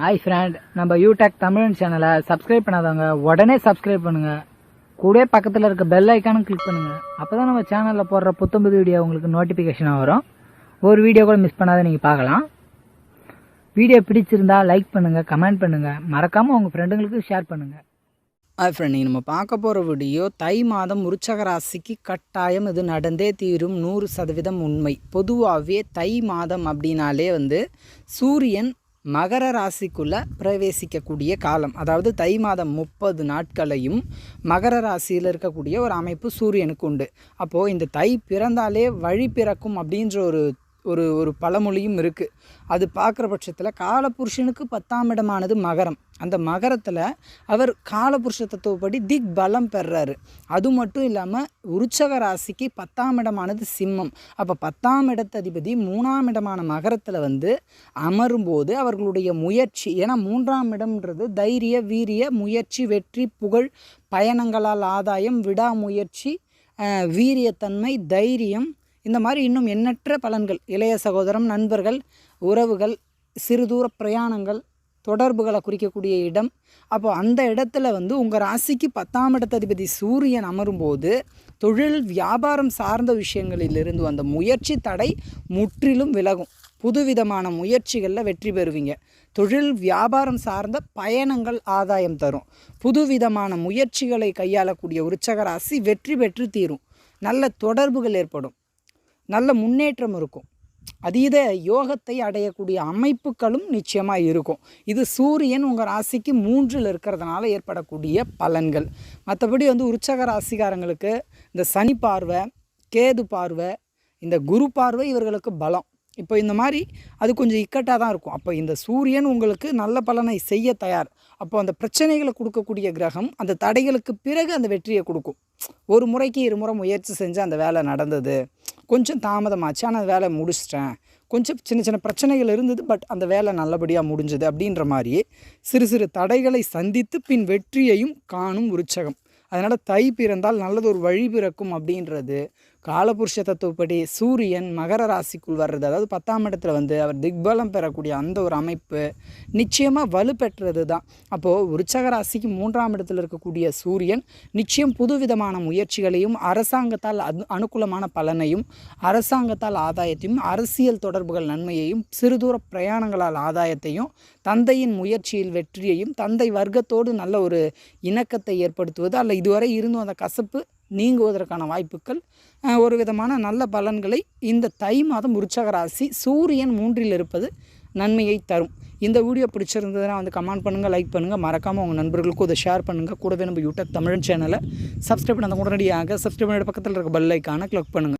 Hi friend நம்ம யூடெக் தமிழ் சேனலை subscribe பண்ணாதவங்க உடனே சப்ஸ்கிரைப் பண்ணுங்க. கூட பக்கத்தில் இருக்க பெல் ஐக்கானும் கிளிக் பண்ணுங்க. அப்பதான் நம்ம சேனலில் போடுற புத்தம்புது வீடியோ உங்களுக்கு நோட்டிஃபிகேஷனாக வரும். ஒரு வீடியோ கூட மிஸ் பண்ணாத நீங்கள் பார்க்கலாம். வீடியோ பிடிச்சிருந்தா லைக் பண்ணுங்கள் கமெண்ட் பண்ணுங்கள் மறக்காமல் உங்கள் ஃப்ரெண்டுங்களுக்கு ஷேர் பண்ணுங்கள் ஹாய் ஃப்ரெண்ட் நீங்கள் நம்ம பார்க்க போகிற வீடியோ தை மாதம் விருச்சக ராசிக்கு கட்டாயம் இது நடந்தே தீரும் நூறு சதவீதம் உண்மை. பொதுவாகவே தை மாதம் அப்படின்னாலே வந்து சூரியன் மகர ராசிக்குள்ளே பிரவேசிக்கக்கூடிய காலம். அதாவது தை மாதம் முப்பது நாட்களையும் மகர ராசியில் இருக்கக்கூடிய ஒரு அமைப்பு சூரியனுக்கு உண்டு. அப்போது இந்த தை பிறந்தாலே வழி பிறக்கும் அப்படின்ற ஒரு ஒரு ஒரு பழமொழியும் இருக்குது அது பார்க்குற பட்சத்தில் காலபுருஷனுக்கு பத்தாம் இடமானது மகரம். அந்த மகரத்தில் அவர் காலபுருஷ தத்துவப்படி திக் பலம் பெறாரு அது மட்டும் இல்லாமல் உருச்சக ராசிக்கு பத்தாம் இடமானது சிம்மம். அப்போ பத்தாம் இடத்ததிபதி மூணாம் இடமான மகரத்தில் வந்து அமரும்போது அவர்களுடைய முயற்சி ஏன்னா மூன்றாம் இடம்ன்றது தைரிய வீரிய முயற்சி வெற்றி புகழ் பயணங்களால் ஆதாயம் விடாமுயற்சி வீரியத்தன்மை தைரியம் இந்த மாதிரி இன்னும் எண்ணற்ற பலன்கள் இளைய சகோதரம் நண்பர்கள் உறவுகள் சிறு தூர பிரயாணங்கள் தொடர்புகளை குறிக்கக்கூடிய இடம். அப்போ அந்த இடத்துல வந்து உங்கள் ராசிக்கு பத்தாம் இடத்ததிபதி சூரியன் அமரும்போது தொழில் வியாபாரம் சார்ந்த விஷயங்களிலிருந்து வந்த முயற்சி தடை முற்றிலும் விலகும். புதுவிதமான முயற்சிகளில் வெற்றி பெறுவீங்க. தொழில் வியாபாரம் சார்ந்த பயணங்கள் ஆதாயம் தரும். புதுவிதமான முயற்சிகளை கையாளக்கூடிய உற்சக ராசி வெற்றி பெற்று தீரும். நல்ல தொடர்புகள் ஏற்படும். நல்ல முன்னேற்றம் இருக்கும். அதீத யோகத்தை அடையக்கூடிய அமைப்புகளும் நிச்சயமாக இருக்கும். இது சூரியன் உங்கள் ராசிக்கு மூன்றில் இருக்கிறதுனால ஏற்படக்கூடிய பலன்கள். மற்றபடி வந்து உற்சக ராசிகாரங்களுக்கு இந்த சனி பார்வை கேது பார்வை இந்த குரு பார்வை இவர்களுக்கு பலம். இப்போ இந்த மாதிரி அது கொஞ்சம் இக்கட்டாக தான் இருக்கும். அப்போ இந்த சூரியன் உங்களுக்கு நல்ல பலனை செய்ய தயார். அப்போ அந்த பிரச்சனைகளை கொடுக்கக்கூடிய கிரகம் அந்த தடைகளுக்கு பிறகு அந்த வெற்றியை கொடுக்கும். ஒரு முறைக்கு இருமுறை முயற்சி செஞ்சு அந்த வேலை நடந்தது. கொஞ்சம் தாமதமாச்சு. ஆனால் அந்த வேலை முடிச்சிட்டேன். கொஞ்சம் சின்ன சின்ன பிரச்சனைகள் இருந்தது பட் அந்த வேலை நல்லபடியாக முடிஞ்சது அப்படின்ற மாதிரி சிறு சிறு தடைகளை சந்தித்து பின் வெற்றியையும் காணும் உற்சகம். அதனால் தை பிறந்தால் நல்லதொரு வழி பிறக்கும் அப்படின்றது காலபுருஷ தத்துவப்படி சூரியன் மகர ராசிக்குள் வர்றது அதாவது பத்தாம் இடத்துல வந்து அவர் திக்பலம் பெறக்கூடிய அந்த ஒரு அமைப்பு நிச்சயமாக வலுப்பெற்றது தான். அப்போது உற்சக ராசிக்கு மூன்றாம் இடத்துல இருக்கக்கூடிய சூரியன் நிச்சயம் புதுவிதமான முயற்சிகளையும் அரசாங்கத்தால் அது அனுகூலமான பலனையும் அரசாங்கத்தால் ஆதாயத்தையும் அரசியல் தொடர்புகள் நன்மையையும் சிறுதூர பிரயாணங்களால் ஆதாயத்தையும் தந்தையின் முயற்சியில் வெற்றியையும் தந்தை வர்க்கத்தோடு நல்ல ஒரு இணக்கத்தை ஏற்படுத்துவது அல்ல இதுவரை இருந்தும் அந்த கசப்பு நீங்குவதற்கான வாய்ப்புகள் ஒரு விதமான நல்ல பலன்களை இந்த தை மாதம் உற்சக ராசி சூரியன் மூன்றில் இருப்பது நன்மையை தரும். இந்த வீடியோ பிடிச்சிருந்ததுன்னா வந்து கமெண்ட் பண்ணுங்கள் லைக் பண்ணுங்கள் மறக்காமல் உங்கள் நண்பர்களுக்கும் இதை ஷேர் பண்ணுங்கள் கூடவே நம்ம யூடியூப் தமிழ் சேனலை சப்ஸ்கிரைப் பண்ண உடனடியாக சப்ஸ்கிரைப் பண்ணிட்டு பக்கத்தில் இருக்க பெல் ஐக்கானை கிளிக் பண்ணுங்கள்